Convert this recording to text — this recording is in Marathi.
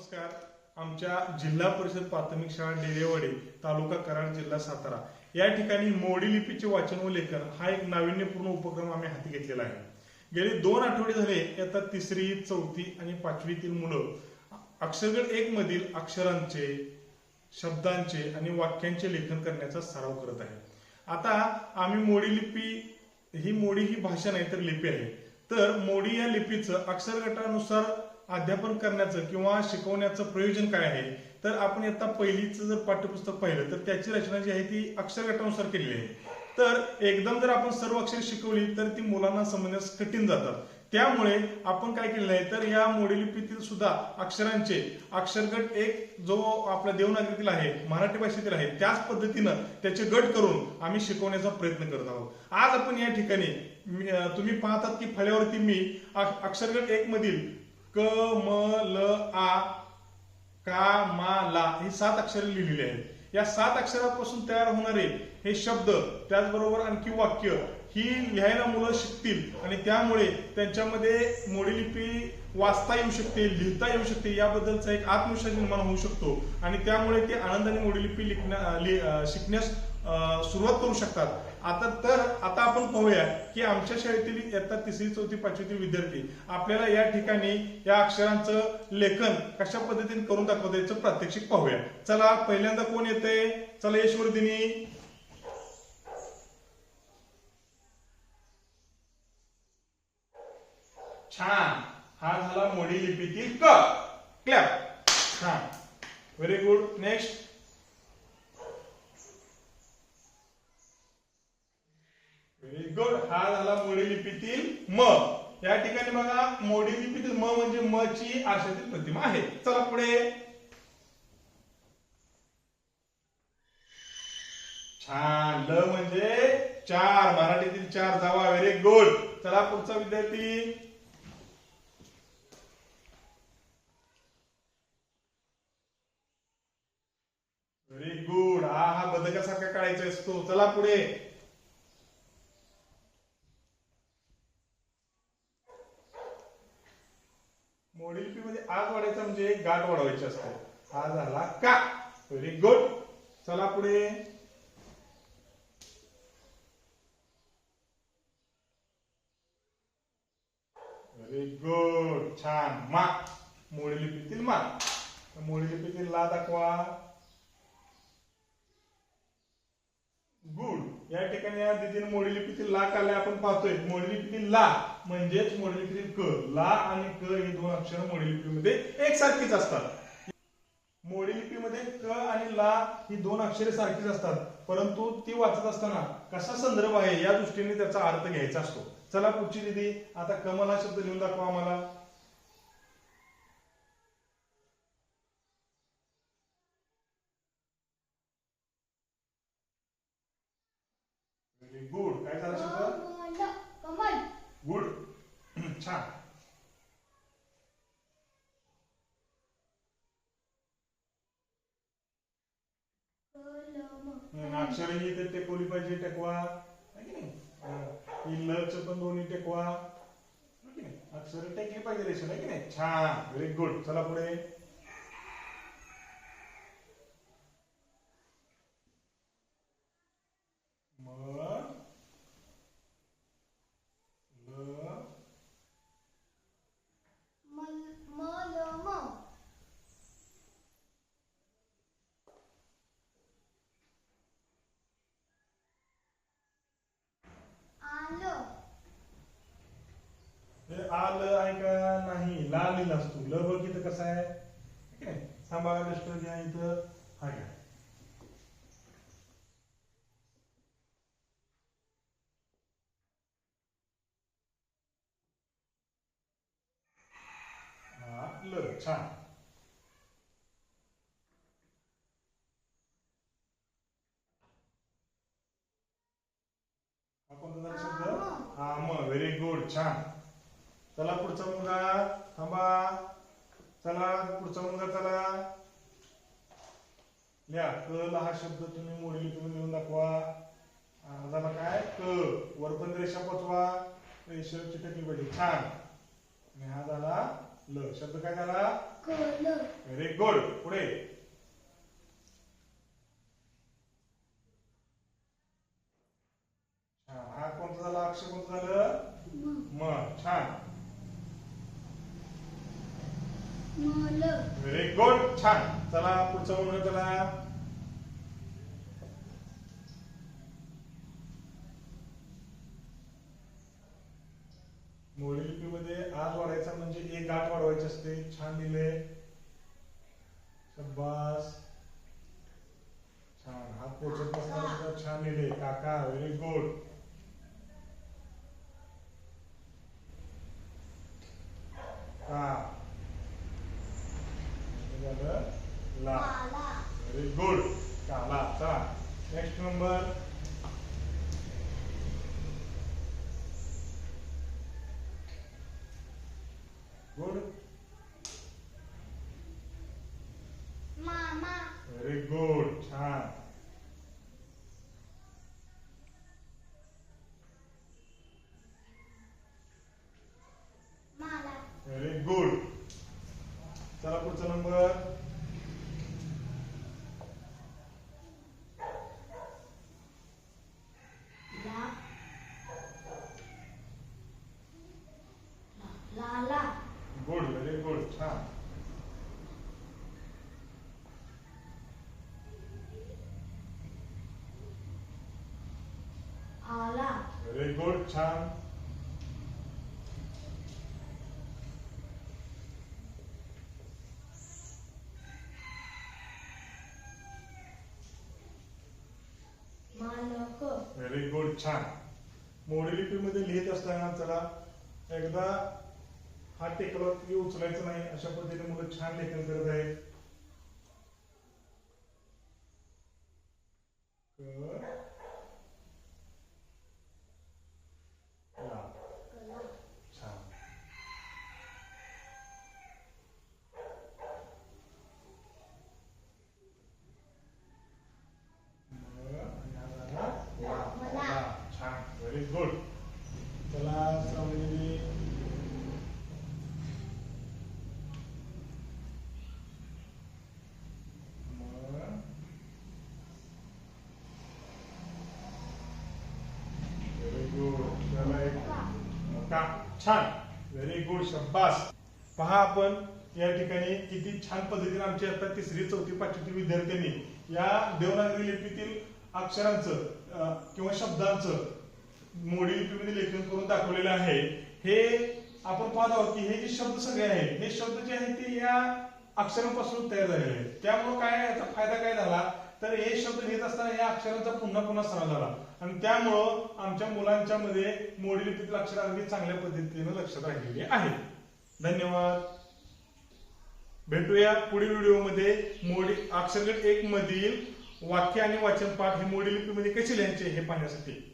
नमस्कार. आमच्या जिल्हा परिषद प्राथमिक शाळा डेरेवाडी तालुका कराड जिल्हा सातारा. या ठिकाणी मोडी लिपीचे वाचन व लेखन हा एक नाविन्यपूर्ण उपक्रम आम्ही हाती घेतलेला आहे. गेले दोन आठवडे झाले आता तिसरी चौथी आणि पाचवीतील मुलं अक्षरगड एक मधील अक्षरांचे शब्दांचे आणि वाक्यांचे लेखन करण्याचा सराव करत आहे. आता आम्ही मोडी लिपी ही मोडी ही भाषा नाही तर लिपी आहे. तर मोडी या लिपीचं अक्षरगटानुसार अध्यापन करण्याचं किंवा शिकवण्याचं प्रयोजन काय आहे? तर आपण आता पहिलीचं जर पाठ्यपुस्तक पाहिलं तर त्याची रचना जी आहे ती अक्षर गटानुसार केलेली आहे. तर एकदम जर आपण सर्व अक्षर शिकवली तर ती मुलांना समजण्यास कठीण जातात. त्यामुळे आपण काय केलेलं आहे तर या मोडीलिपीतील सुद्धा अक्षरांचे अक्षरगट एक जो आपल्या देवनागरीतील आहे मराठी भाषेतील आहे त्याच पद्धतीनं त्याचे गट करून आम्ही शिकवण्याचा प्रयत्न करत आहोत. आज आपण या ठिकाणी तुम्ही पाहतात की फळ्यावरती मी अक्षरगट एक मधील क म ल आ का मा ला ही सात अक्षरे लिहिलेली आहेत. या सात अक्षरापासून तयार होणारे हे शब्द त्याचबरोबर आणखी वाक्य ही लिहायला मुलं शिकतील आणि त्यामुळे त्यांच्यामध्ये मोडी लिपी वाचता येऊ शकते लिहिता येऊ शकते याबद्दलचा एक आत्मविश्वास निर्माण होऊ शकतो. आणि त्यामुळे ते आनंदाने मोडी लिपी लिखण्या शिकण्यास सुरुवात करू शकतात. आता तर आता आपण पाहूया की आमच्या शाळेतील इयत्ता तिसरी चौथी पाचवीतील विद्यार्थी आपल्याला या ठिकाणी या अक्षरांचं लेखन कशा पद्धतीने करून दाखवता याचं प्रात्यक्षिक पाहूया. चला पहिल्यांदा कोण येते चला यशवर्धिनी. छान. हा झाला मोडी लिपीतील क. क्लॅप छान. Very good next very good हा झाला मोडी लिपीतील म. या ठिकाणी बघा मोडी लिपीतील म म्हणजे म ची आरशातील प्रतिमा आहे. चला पुढे. छान. ल म्हणजे चार. मराठीतील चार जावा. व्हेरी गुड चला पुढचा विद्यार्थी व्हेरी गुड हा हा करायचा असतो चला पुढे. मोडी लिपीमध्ये आग वाढायचा म्हणजे गाठ वाढवायची असते. हा झाला का? व्हेरी गुड चला पुढे. व्हेरी गुड छान. मा. मोडी लिपीतील मा. मोडी लिपीतील ला दाखवा. गुड या ठिकाणी या दिदीने मोडी लिपीतील ला काढले आपण पाहतोय. मोडी लिपीतील ला म्हणजेच मोडी लिपीतील क. ला आणि क ही दोन अक्षर मोडी लिपीमध्ये एकसारखीच असतात. मोडी लिपीमध्ये क आणि ला ही दोन अक्षरे सारखीच असतात. परंतु ती वाचत असताना कसा संदर्भ आहे या दृष्टीने त्याचा अर्थ घ्यायचा असतो. चला पुढची दिदी आता कमल हा शब्द लिहून दाखवा आम्हाला. Very good. काय झालं शब्द कमल. गुड. छान. अक्षर ही इथे टेकवली पाहिजे टेकवा. है की नाही? लच पण दोन्ही टेकवा. अक्षर टेकली पाहिजे रेशन आहे की नाही? छान. व्हेरी गुड चला पुढे. म ल मल मलम आलं आलं आहे का नाही? ला लिहिला असतो. ल बघ इथं कसं आहे? है की नाही सांभाळा दृष्ट घ्या इथं. हा घ्या. हा ल छान. हा कोणता शब्द हा. मग. व्हेरी गुड छान. चला पुढचा मुलगा थांबा. चला पुढचा मुलगा चला. लिहा. क ला हा शब्द तुम्ही मोडी लिपीमध्ये लिहून दाखवा. झाला काय? क. वरपर्यंत रेषा पोचवा. रेषा चिटकली पाहिजे छान. आणि हा झाला ल. शब्द काय झाला? कल व्हेरी गुड पुढे छान हा कोणता झाला अक्षर कोणतं झालं म छान मल व्हेरी गुड छान. चला पुढचं म्हणून चला मोडी लिपीमध्ये आज वाढायचा म्हणजे एक गाठ वाढवायची असते. छान दिले. शब्बास. छान. हात पोचत नसताना छान दिले. काका व्हेरी गुड का? झालं? ला. व्हेरी गुड काला चला नेक्स्ट नंबर गुड मामा. व्हेरी गुड छान मला व्हेरी गुड चला पुढचा नंबर ला लाला गुड व्हेरी गुड छान आला व्हेरी गुड छान व्हेरी गुड छान मोडी लिपीमध्ये लिहित असताना चला एकदा हात टेकला की उचलायचं नाही अशा पद्धतीने मुलं छान लेखन करत आहेत क, ला. कला छान म, आणि हा झाला ला. मला. ला. छान व्हेरी गुड चला श्रावणी व्हेरी गुड त्याला एक का छान. व्हेरी गुड शब्बास पहा आपण या ठिकाणी किती छान पद्धतीने आमची आता तिसरी चौथी पाचवीतील विद्यार्थ्यांनी या देवनागरी लिपीतील अक्षरांचं किंवा शब्दांचं मोडी लिपीमध्ये लेखन करून दाखवलेलं आहे. हे आपण पाहत आहोत की हे जे शब्द सगळे आहेत हे शब्द जे आहेत ते या अक्षरांपासून तयार झालेले आहेत. त्यामुळे काय याचा फायदा काय झाला? तर हे शब्द लिहित असताना या अक्षरांचा पुन्हा पुन्हा सराव झाला. आणि त्यामुळं आमच्या मुलांच्या मध्ये मोडी लिपीतील अक्षर अगदी चांगल्या पद्धतीने लक्षात राहिलेली आहे धन्यवाद. भेटूया पुढील व्हिडिओमध्ये. मोडी अक्षरगट एक मधील वाक्य आणि वाचन पाठ हे मोडी लिपीमध्ये कसे लिहायचे हे पाहण्यासाठी.